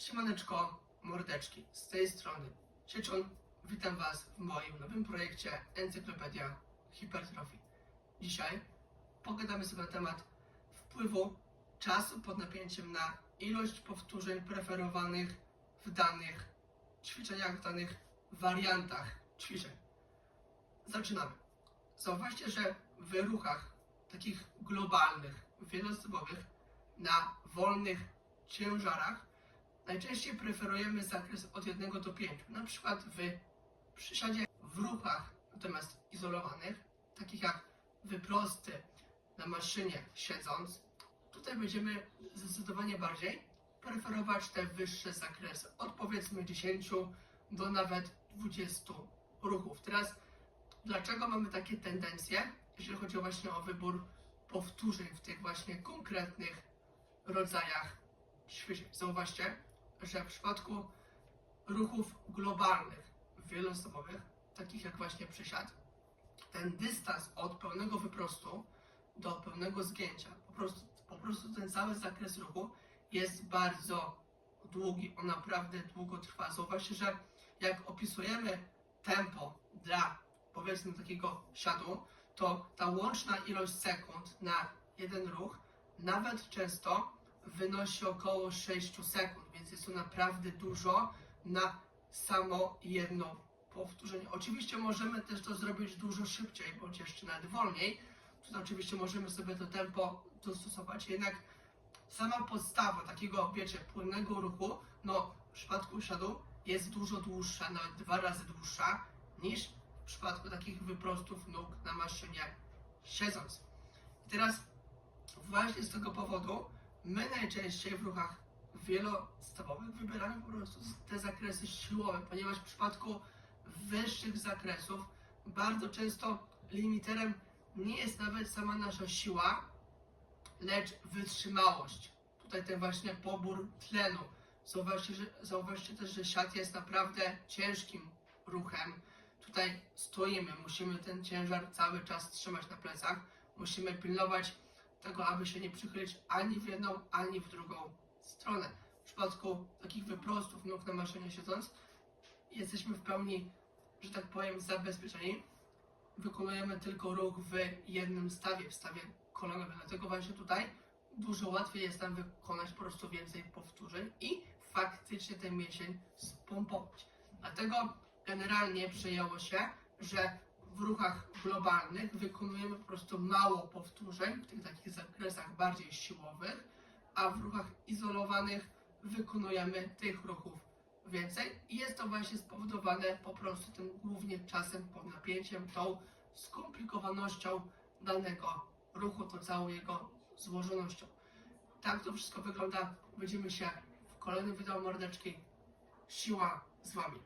Siemaneczko, mordeczki, z tej strony Sieczon. Witam Was w moim nowym projekcie Encyklopedia Hipertrofii. Dzisiaj pogadamy sobie na temat wpływu czasu pod napięciem na ilość powtórzeń preferowanych w danych ćwiczeniach, w danych wariantach ćwiczeń. Zaczynamy. Zauważcie, że w ruchach takich globalnych, wieloosobowych, na wolnych ciężarach najczęściej preferujemy zakres od 1 do 5. Na przykład w przysiadzie w ruchach natomiast izolowanych, takich jak wyprosty na maszynie siedząc, tutaj będziemy zdecydowanie bardziej preferować te wyższe zakresy, od powiedzmy 10 do nawet 20 ruchów. Teraz dlaczego mamy takie tendencje, jeżeli chodzi właśnie o wybór powtórzeń w tych właśnie konkretnych rodzajach ćwiczeń? Zauważcie, że w przypadku ruchów globalnych, wieloosobowych, takich jak właśnie przysiad, ten dystans od pełnego wyprostu do pełnego zgięcia, po prostu, po prostu ten cały zakres ruchu jest bardzo długi, on naprawdę długo trwa. Zauważcie, że jak opisujemy tempo dla powiedzmy takiego siadu, to ta łączna ilość sekund na jeden ruch nawet często wynosi około 6 sekund, więc jest to naprawdę dużo na samo jedno powtórzenie. Oczywiście możemy też to zrobić dużo szybciej, bądź jeszcze nawet wolniej. Tutaj oczywiście możemy sobie to tempo dostosować, jednak sama podstawa takiego, wiecie, płynnego ruchu, no w przypadku siadu jest dużo dłuższa, nawet dwa razy dłuższa niż w przypadku takich wyprostów nóg na maszynie siedząc. I teraz właśnie z tego powodu my najczęściej w ruchach wielostawowych wybieramy po prostu te zakresy siłowe, ponieważ w przypadku wyższych zakresów bardzo często limiterem nie jest nawet sama nasza siła, lecz wytrzymałość. Tutaj ten właśnie pobór tlenu. Zauważcie, że, zauważcie też, że siat jest naprawdę ciężkim ruchem. Tutaj stoimy, musimy ten ciężar cały czas trzymać na plecach. Musimy pilnować tego, aby się nie przychylić ani w jedną, ani w drugą stronę. W przypadku takich wyprostów nóg na maszynie siedząc, jesteśmy w pełni, że tak powiem, zabezpieczeni. Wykonujemy tylko ruch w jednym stawie, w stawie kolanowym. Dlatego właśnie tutaj dużo łatwiej jest nam wykonać po prostu więcej powtórzeń i faktycznie ten mięsień spompować. Dlatego generalnie przyjęło się, że w ruchach globalnych wykonujemy po prostu mało powtórzeń w tych takich zakresach bardziej siłowych, a w ruchach izolowanych wykonujemy tych ruchów więcej i jest to właśnie spowodowane po prostu tym głównie czasem pod napięciem, tą skomplikowanością danego ruchu, tą całą jego złożonością. Tak to wszystko wygląda. Widzimy się w kolejnym wideo mordeczki. Siła z Wami.